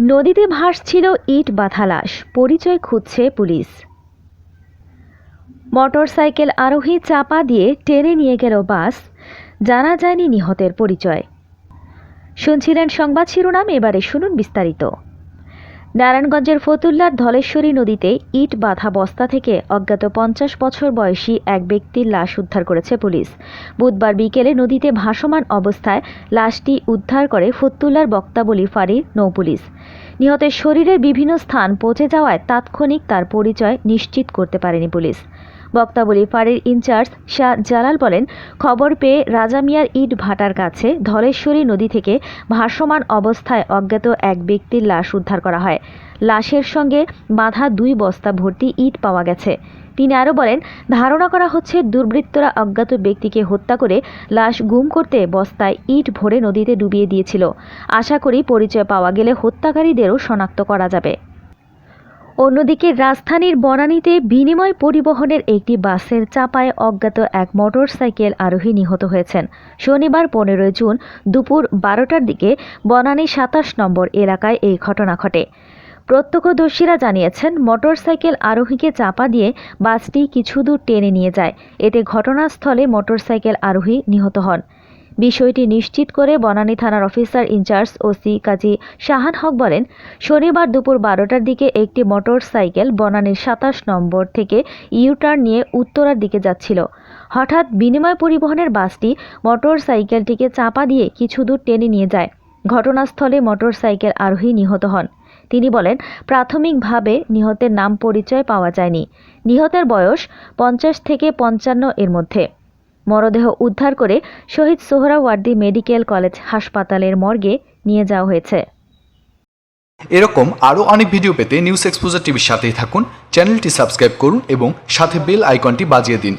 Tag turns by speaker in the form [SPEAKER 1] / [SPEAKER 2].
[SPEAKER 1] নদীতে ভাসছিল ইট বাঁধা লাশ পরিচয় খুঁজছে পুলিশ। মোটরসাইকেল আরোহী চাপা দিয়ে টেনে নিয়ে গেল বাস, জানা যায়নি নিহতের পরিচয়। শুনছিলেন সংবাদ শিরোনাম, এবারে শুনুন বিস্তারিত। নারায়ণগঞ্জের ফতুল্লার ধলেশ্বরী নদীতে ইট বাঁধা বস্তা থেকে অজ্ঞাত পঞ্চাশ বছর বয়সী এক ব্যক্তির লাশ উদ্ধার করেছে পুলিশ। বুধবার বিকেলে নদীতে ভাসমান অবস্থায় লাশটি উদ্ধার করে ফতুল্লার বক্তাবলী ফাঁড়ির নৌপুলিশ নিহতের শরীরের বিভিন্ন স্থান পচে যাওয়ায় তাৎক্ষণিক তার পরিচয় নিশ্চিত করতে পারেনি পুলিশ। বক্তাবলী ফাঁড়ির ইনচার্জ শাহ জালাল বলেন, খবর পেয়ে রাজামিয়ার ইট ভাটার কাছে ধলেশ্বরী নদী থেকে ভাসমান অবস্থায় অজ্ঞাত এক ব্যক্তির লাশ উদ্ধার করা হয়। লাশের সঙ্গে বাঁধা দুই বস্তা ভর্তি ইট পাওয়া গেছে। তিনি আরও বলেন, ধারণা করা হচ্ছে দুর্বৃত্তরা অজ্ঞাত ব্যক্তিকে হত্যা করে লাশ গুম করতে বস্তায় ইট ভরে নদীতে ডুবিয়ে দিয়েছিল। আশা করি পরিচয় পাওয়া গেলে হত্যাকারীদেরও শনাক্ত করা যাবে। অন্যদিকে রাজধানীর বনানীতে বিনিময় পরিবহনের একটি বাসের চাপায় অজ্ঞাত এক মোটরসাইকেল আরোহী নিহত হয়েছেন। শনিবার পনেরোই জুন দুপুর বারোটার দিকে বনানী সাতাশ নম্বর এলাকায় এই ঘটনা ঘটে। প্রত্যক্ষদর্শীরা জানিয়েছেন, মোটরসাইকেল আরোহীকে চাপা দিয়ে বাসটি কিছু দূর টেনে নিয়ে যায়। এতে ঘটনাস্থলে মোটরসাইকেল আরোহী নিহত হন। বিষয়টি নিশ্চিত করে বনানী থানার officer in charge OC Kazi Shahan Haque বলেন, শনিবার দুপুর বারোটার দিকে একটি মোটর সাইকেল বনানীর সাতাশ নম্বর থেকে ইউটার্ন নিয়ে উত্তরার দিকে যাচ্ছিল। হঠাৎ বিনিময় পরিবহনের বাসটি মোটর সাইকেলটিকে চাপা দিয়ে কিছু দূর টেনে নিয়ে যায়। ঘটনাস্থলে মোটর সাইকেল আরোহী নিহত হন। তিনি বলেন, প্রাথমিকভাবে নিহতের নাম পরিচয় পাওয়া যায়নি। নিহতের বয়স পঞ্চাশ থেকে পঞ্চান্ন এর মধ্যে। মরদেহ উদ্ধার করে শহীদ সোহরাওয়ার্দী মেডিকেল কলেজ হাসপাতালের মর্গে নিয়ে যাওয়া হয়েছে।
[SPEAKER 2] এরকম আরও অনেক ভিডিও পেতে নিউজ এক্সপোজার টিভির সাথেই থাকুন, চ্যানেলটি সাবস্ক্রাইব করুন এবং সাথে বেল আইকনটি বাজিয়ে দিন।